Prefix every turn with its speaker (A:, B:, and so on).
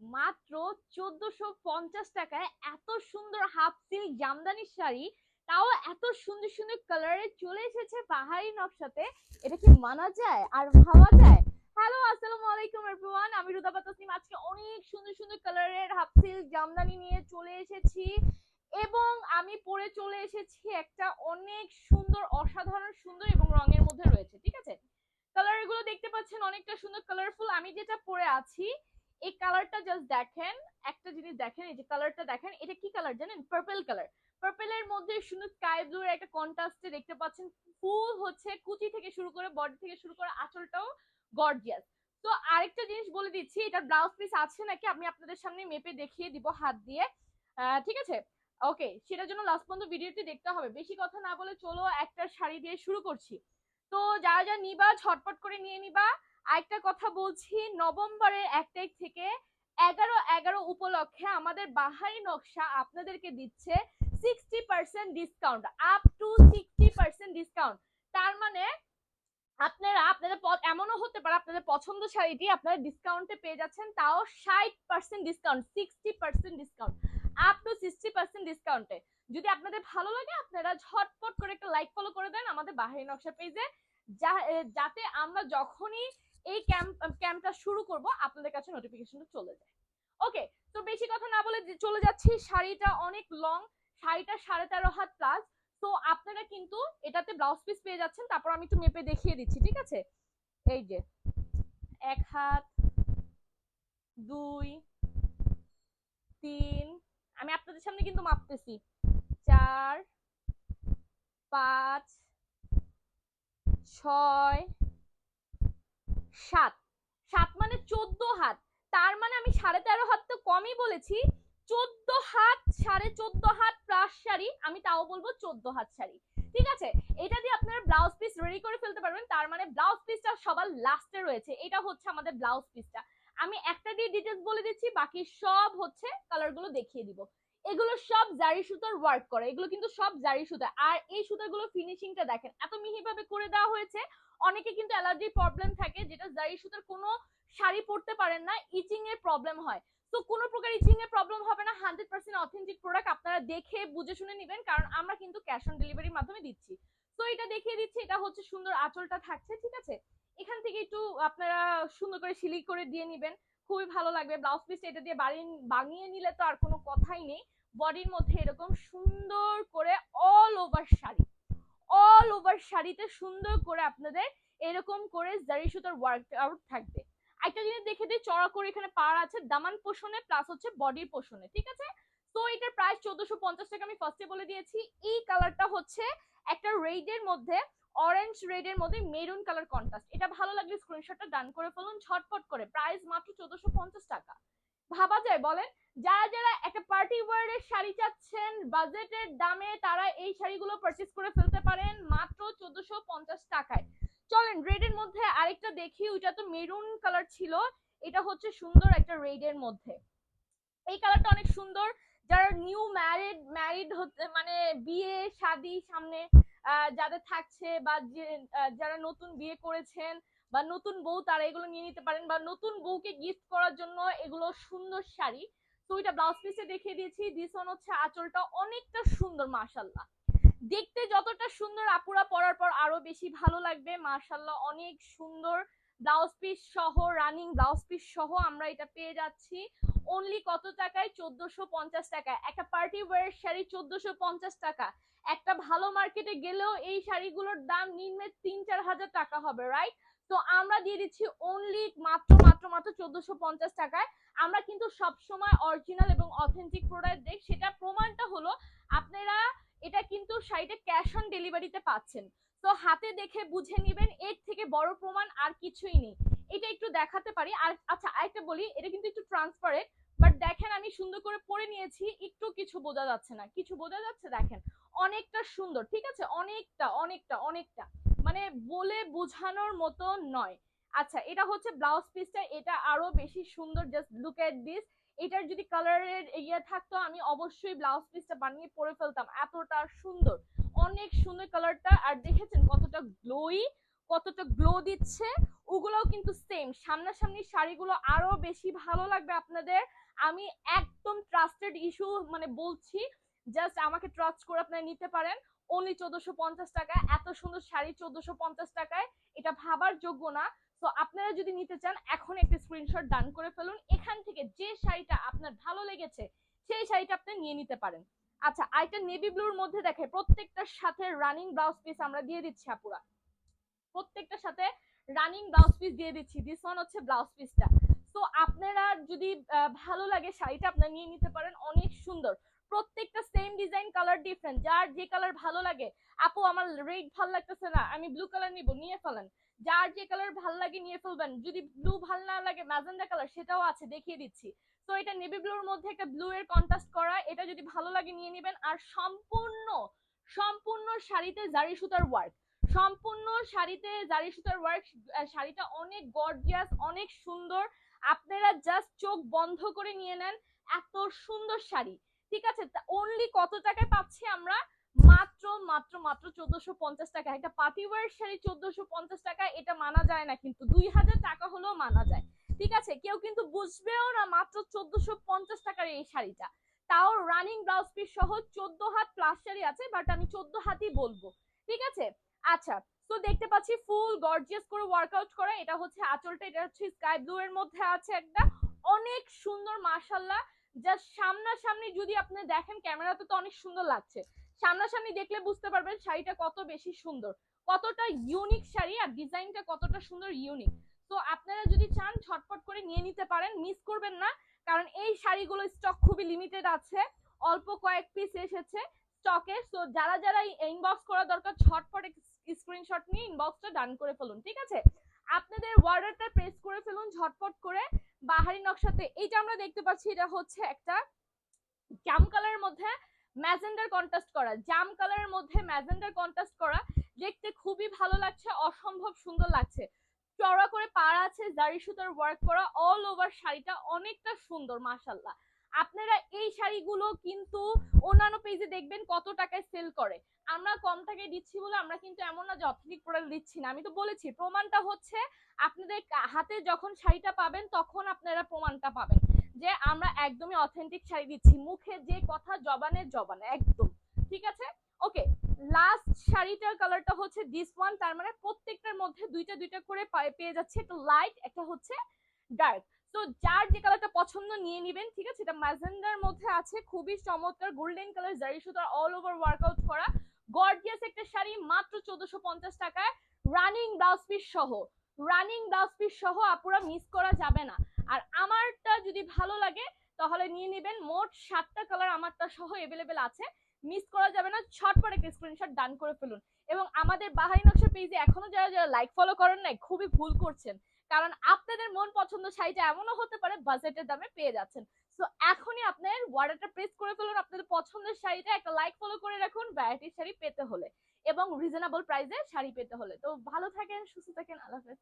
A: মাত্র চোদ্দশো পঞ্চাশ টাকায় এত সুন্দর হাফ সিল্ক জামদানি শাড়ি, তাও এত সুন্দর সুন্দর কালারে চলে এসেছে পাহাড়ি নকশাতে। এটা কি মানা যায় আর ভাবা যায়? হ্যালো আসসালামু আলাইকুম এভরিওয়ান আমি রুদাবা তসনিম আজকে অনেক সুন্দর সুন্দর কালারের হাফ সিল্ক জামদানি নিয়ে চলে এসেছি এবং আমি পরে চলে এসেছি একটা অনেক সুন্দর, অসাধারণ, সুন্দর এবং রঙের মধ্যে রয়েছে, ঠিক আছে? কালারগুলো দেখতে পাচ্ছেন অনেকটা সুন্দর কালারফুল আমি যেটা পরে আছি এই কালারটা জাস্ট দেখেন, একটা জিনিস দেখেন, এই যে কালারটা দেখেন, এটা কি কালার জানেন? পার্পল কালার পার্পলের মধ্যে সুন্দর স্কাই ব্লু এর একটা কন্ট্রাস্টে দেখতে পাচ্ছেন, ফুল হচ্ছে কুচি থেকে শুরু করে বডি থেকে শুরু করে আঁচলটাও গর্জিয়াস তো আরেকটা জিনিস বলে দিচ্ছি এটা ব্লাউজ পিস আছে নাকি? আমি আপনাদের সামনে মেপে দেখিয়ে দিব হাত দিয়ে। ঠিক আছে? ওকে সেটার জন্য লাস্ট পর্যন্ত ভিডিওটি দেখতে হবে। বেশি কথা না বলে চলো একটা শাড়ি দিয়ে শুরু করছি। তো যারা যা নিবা, ঝটপট করে নিয়ে নিবা। আরেকটা কথা বলছি, নভেম্বরের এক তারিখ থেকে এগারো এগারো উপলক্ষে আমাদের বাহারি নকশা আপনাদেরকে দিচ্ছে sixty percent discount up to sixty percent discount তার মানে আপনারা, আপনাদের এমনও হতে পারে আপনাদের পছন্দ শাড়িটি আপনারা ডিসকাউন্টে পেয়ে যাচ্ছেন, তাও ষাট percent discount sixty percent discount up to sixty percent ডিসকাউন্টে যদি আপনাদের ভালো লাগে, আপনারা ঝটপট করে একটা লাইক ফলো করে দেন আমাদের বাহারি নকশা পেজে যাতে আমরা যখনই এই ক্যাম্প ক্যাম্পটা শুরু করব, আপনাদের কাছে নোটিফিকেশনটা চলে যায়। ওকে তো বেশি কথা না বলে চলে যাচ্ছি, শাড়িটা অনেক লং শাড়িটা সাড়ে তেরো হাত প্লাস তো আপনারা কিন্তু এটাতে ব্লাউজ পিস পেয়ে যাচ্ছেন, তারপর আমি একটু মেপে দেখিয়ে দিচ্ছি, ঠিক আছে? এই যে, এক হাত, দুই, তিন, আমি আপনাদের সামনে কিন্তু মাপতেছি, চার, পাঁচ, ছয় সাত। সাত মানে চোদ্দ হাত। তার মানে আমি সাড়ে তেরো হাত তো কমই বলেছি। চোদ্দ হাত সাড়ে চোদ্দ হাত প্লাস শাড়ি আমি তাও বলব চোদ্দ হাত শাড়ি ঠিক আছে? এটা দিয়ে আপনারা ব্লাউজ পিস রেডি করে ফেলতে পারবেন। তার মানে ব্লাউজ পিসটা সবার লাস্টে রয়েছে। এটা হচ্ছে আমাদের ব্লাউজ পিসটা আমি একটা দিয়ে ডিটেলস বলে দিচ্ছি, বাকি সব হচ্ছে কালারগুলো দেখিয়ে দিব। এগুলো সব জারি সুতার ওয়ার্ক করে, এগুলো কিন্তু সব জারি সুতা। আর এই সুতাগুলো ফিনিশিংটা দেখেন, এত মিহি ভাবে করে দেওয়া হয়েছে, অনেকে কিন্তু অ্যালার্জি প্রবলেম থাকে, যেটা জারি সুতার কোনো শাড়ি পরতে পারেন না ইচিং এর প্রবলেম হয়। তো কোনো প্রকার ইচিং এর প্রবলেম হবে না হান্ড্রেড পার্সেন্ট অথেন্টিক প্রোডাক্ট আপনারা দেখে, বুঝে শুনে নেবেন, কারণ আমরা কিন্তু ক্যাশ অন ডেলিভারির মাধ্যমে দিচ্ছি। তো এটা দেখিয়ে দিচ্ছি, এটা হচ্ছে সুন্দর আঁচলটা থাকছে, ঠিক আছে? এখান থেকে একটু আপনারা সুন্দর করে সিলিক করে দিয়ে নেবেন, খুবই ভালো লাগবে। ব্লাউজ পিস এটা দিয়ে বাড়ি বানিয়ে নিলে তো আর কোনো কথাই নেই। বডির মধ্যে এরকম সুন্দর করে all over sari. All over শাড়িতে সুন্দর করে আপনাদের এরকম করে জারি সুতার ওয়ার্ক আউট থাকবে। একটা জিনিস দেখে দিই, চড়া করে এখানে পার আছে, দামান পোষণে প্লাস হচ্ছে বডির পোষণে, ঠিক আছে? তো এটার প্রাইস চোদ্দশো পঞ্চাশ টাকা আমি ফার্স্টে বলে দিয়েছি। এই কালারটা হচ্ছে একটা রেডের মধ্যে অরেঞ্জ রেডের মধ্যে মেরুন কালার কন্ট্রাস্ট এটা ভালো লাগলে স্ক্রিনশটটা ডান করে ফেলুন, ঝটপট করে। প্রাইস মাত্র চোদ্দশো পঞ্চাশ টাকা। ভাবা যায়, বলেন? যারা যারা একটা পার্টি ওয়ারের শাড়ি চাচ্ছেন বাজেটের দামে তারা এই শাড়িগুলো পারচেজ করে ফেলতে পারেন মাত্র চোদ্দশো পঞ্চাশ টাকায়। চলেন রেডের মধ্যে আরেকটা দেখি, ওইটা তো মেরুন কালার ছিল, এটা হচ্ছে সুন্দর একটা রেডের মধ্যে। এই কালারটা অনেক সুন্দর, যারা নিউ ম্যারিড ম্যারিড হতে মানে বিয়ে, শাদি সামনে যাদের থাকছে বা যারা নতুন বিয়ে করেছেন বা নতুন বউ তারা এগুলো নিয়ে নিতে পারেন বা নতুন বউকে গিফট করার জন্য এগুলো সুন্দর শাড়ি। তো এটা ব্লাউজ পিসে দেখিয়ে দিয়েছি। দিস ওয়ান হচ্ছে আঁচলটা অনেকটা সুন্দর মাশাল্লাহ দেখতে যতটা সুন্দর আপুরা পরার পর আরও বেশি ভালো লাগবে। মাশাল্লাহ অনেক সুন্দর ব্লাউজ পিস সহ রানিং ব্লাউজ পিস সহ আমরা এটা পেয়ে যাচ্ছি। অনলি কত টাকায়? চোদ্দশো পঞ্চাশ টাকায়। একটা পার্টি ওয়ার শাড়ি চোদ্দশো পঞ্চাশ টাকা। একটা ভালো মার্কেটে গেলেও এই শাড়িগুলোর দাম নিম্নে তিন চার হাজার টাকা হবে রাইট তো আমরা দিয়ে দিচ্ছি অনলি মাত্র মাত্র মাত্র চোদ্দশো পঞ্চাশ টাকায়। আমরা কিন্তু সবসময় অরিজিনাল এবং অথেন্টিক প্রোডাক্ট দেখ সেটা প্রমাণটা হলো, আপনারা এটা কিন্তু শাড়িটা ক্যাশ অন ডেলিভারিতে পাচ্ছেন। তো হাতে দেখে বুঝে নেবেন, এর থেকে বড় প্রমাণ আর কিছুই নেই। এটা একটু দেখাতে পারি। আর আচ্ছা আরেকটা বলি, এটা কিন্তু একটু ট্রান্সপারেন্ট বাট দেখেন আমি সুন্দর করে পরে নিয়েছি, একটু কিছু বোঝা যাচ্ছে না। কিছু বোঝা যাচ্ছে, দেখেন, অনেকটা সুন্দর, ঠিক আছে? অনেকটা অনেকটা অনেকটা। মানে বলে বোঝানোর মতো নয়। আচ্ছা এটা হচ্ছে ব্লাউজ পিসটা এটা আরও বেশি সুন্দর জাস্ট লুক এট দিস এটার যদি কালারের ইয়ে থাকতো, আমি অবশ্যই ব্লাউজ পিসটা বানিয়ে পরে ফেলতাম। এতটা সুন্দর, অনেক সুন্দর কালারটা আর দেখেছেন কতটা গ্লোই কতটা গ্লো দিচ্ছে? ওগুলোও কিন্তু সেম সামনাসামনি শাড়িগুলো আরও বেশি ভালো লাগবে আপনাদের। আমি একদম ট্রাস্টেড ইস্যু মানে বলছি জাস্ট আমাকে ট্রাস্ট করে আপনারা নিতে পারেন। অনলি চোদ্দশো পঞ্চাশ টাকা। এত সুন্দর শাড়ি চোদ্দশো পঞ্চাশ টাকায়। এটা ভাবার যোগ্য না। তো আপনারা যদি নিতে চান, এখন একটা স্ক্রিনশট ডান করে ফেলুন। এখান থেকে যে শাড়িটা আপনার ভালো লেগেছে, সেই শাড়িটা আপনি নিয়ে নিতে পারেন। আচ্ছা আইটা নেভি ব্লুর মধ্যে দেখে, প্রত্যেকটার সাথে রানিং ব্লাউজ পিস আমরা দিয়ে দিচ্ছি, আপুরা। প্রত্যেকটার সাথে রানিং ব্লাউজ পিস দিয়ে দিচ্ছি। দিস ওয়ান হচ্ছে ব্লাউজ পিসটা তো আপনারা যদি ভালো লাগে শাড়িটা আপনারা নিয়ে নিতে পারেন। অনেক সুন্দর। প্রত্যেকটা সেম ডিজাইন কালার ডিফারেন্ট যার যে কালার ভালো লাগে, আপু, আমার রেড ভালো লাগতেছে না, আমি ব্লু কালার নিব, নিয়ে ফেলেন। যার যে কালার ভালো লাগে, নিয়ে ফেলবেন। যদি ব্লু ভালো না লাগে, ম্যাজেন্ডা কালার সেটাও আছে, দেখিয়ে দিচ্ছি। তো এটা নেভি ব্লুর মধ্যে একটা ব্লু এর কন্ট্রাস্ট করা, এটা যদি ভালো লাগে, নিয়ে নেবেন। আর সম্পূর্ণ সম্পূর্ণ শাড়িতে জারি সুতার ওয়ার্ক সম্পূর্ণ শাড়িতে জারি সুতার ওয়ার্ক শাড়িটা অনেক গর্জিয়াস অনেক সুন্দর। আপনারা জাস্ট চোখ বন্ধ করে নিয়ে নেন। এত সুন্দর শাড়ি। ঠিক আছে? অনলি কত টাকায় পাচ্ছি আমরা? মাত্র মাত্র মাত্র চোদ্দশো পঞ্চাশ টাকা। একটা পার্টি ওয়ার শাড়ি চোদ্দশো পঞ্চাশ টাকা এটা মানা যায় না কিন্তু দুই হাজার টাকা হলেও মানা যায়। ঠিক আছে? কেউ কিন্তু বুঝবেও না মাত্র চোদ্দশো পঞ্চাশ টাকার এই শাড়িটা। তাও রানিং ব্লাউজ পিস সহ চোদ্দ হাত প্লাস শাড়ি আছে বাট আমি চোদ্দ হাতই বলব। ঠিক আছে? আচ্ছা তো দেখতে পাচ্ছি ফুল গর্জিয়াস করে ওয়ার্কআউট করা। এটা হচ্ছে আঁচলটা, এটা হচ্ছে স্কাই ব্লু এর মধ্যে আছে একটা। অনেক সুন্দর, মাশাল্লাহ। জাস্ট সামনাসামনি যদি আপনি দেখেন ক্যামেরাতে তো অনেক সুন্দর লাগছে। সামনাসামনি দেখলে বুঝতে পারবেন শাড়িটা কত বেশি সুন্দর। কতটা ইউনিক শাড়ি আর ডিজাইনটা কতটা সুন্দর ইউনিক তো আপনারা যদি চান ঝটপট করে নিয়ে নিতে পারেন মিস করবেন না। কারণ এই শাড়িগুলো স্টক খুবই লিমিটেড আছে। অল্প কয়েক পিস এসেছে স্টকে তো যারা যারা ইনবক্স করা দরকার ঝটপট স্ক্রিনশট নিয়ে ইনবক্সটা ডান করে ফেলুন, ঠিক আছে? আপনাদের অর্ডারটা প্রেস করে ফেলুন ঝটপট করে। বাহারি নকশাতে। এইটা আমরা দেখতে পাচ্ছি, এটা হচ্ছে একটা জাম কালারের মধ্যে ম্যাজেন্ডার কন্ট্রাস্ট করা। জাম কালারের মধ্যে ম্যাজেন্ডার কন্ট্রাস্ট করা। দেখতে খুবই ভালো লাগছে, অসম্ভব সুন্দর লাগছে। চড়া করে পাড়া আছে, জারি সুতার ওয়ার্ক করা অল ওভার শাড়িটা অনেকটা সুন্দর মাশাল্লাহ আপনারা এই শাড়িগুলো কিন্তু অন্যান্য পেজে দেখবেন কত টাকায় সেল করে। আমরা কম টাকায় দিচ্ছি বলে আমরা কিন্তু এমন না যে অথেন্টিক প্রোডাক্ট দিচ্ছি না। আমি তো বলেছি, প্রমাণটা হচ্ছে আপনাদের হাতে যখন শাড়িটা পাবেন তখন আপনারা প্রমাণটা পাবেন যে আমরা একদমই অথেন্টিক শাড়ি দিচ্ছি। মুখে যে কথা জবানের জবান, একদম। ঠিক আছে? ওকে লাস্ট শাড়িটার কালারটা হচ্ছে দিস ওয়ান তার মানে প্রত্যেকটার মধ্যে দুইটা দুইটা করে পেয়ে যাচ্ছে। একটা লাইট একটা হচ্ছে ডার্ক তো যার যে কালারটা পছন্দ নিয়ে নেবেন, ঠিক আছে? এটা ম্যাজেন্ডার মধ্যে আছে, খুবই চমৎকার গোল্ডেন কালার জারি সুতার অল ওভার ওয়ার্কআউট করা। গর্জিয়াস একটা শাড়ি, মাত্র চোদ্দশো পঞ্চাশ টাকায়। রানিং ব্লাউজ পিস সহ। রানিং ব্লাউজ পিস সহ আপুরা মিস করা যাবে না। আর আমারটা যদি ভালো লাগে, তাহলে নিয়ে নেবেন। মোট সাতটা কালার আমারটা সহ এভেলেবেল আছে। মিস করা যাবে না। ছটপট একটা স্ক্রিনশট ডান করে ফেলুন। এবং আমাদের বাহারি নকশা পেজে এখনও যারা যারা লাইক ফলো করেন নাই, খুবই ভুল করছেন। কারণ আপনাদের মন পছন্দ শাড়িটা এমনও হতে পারে বাজেটের দামে পেয়ে যাচ্ছেন। তো এখনই আপনার ওয়ার্ডারটা প্রেস করে ফেলুন। আপনাদের পছন্দের শাড়িটা একটা লাইক ফলো করে রাখুন ভ্যারাইটির শাড়ি পেতে হলে এবং রিজনেবল প্রাইসে শাড়ি পেতে হলে। তো ভালো থাকেন, সুস্থ থাকেন, আল্লাহ হাফেজ।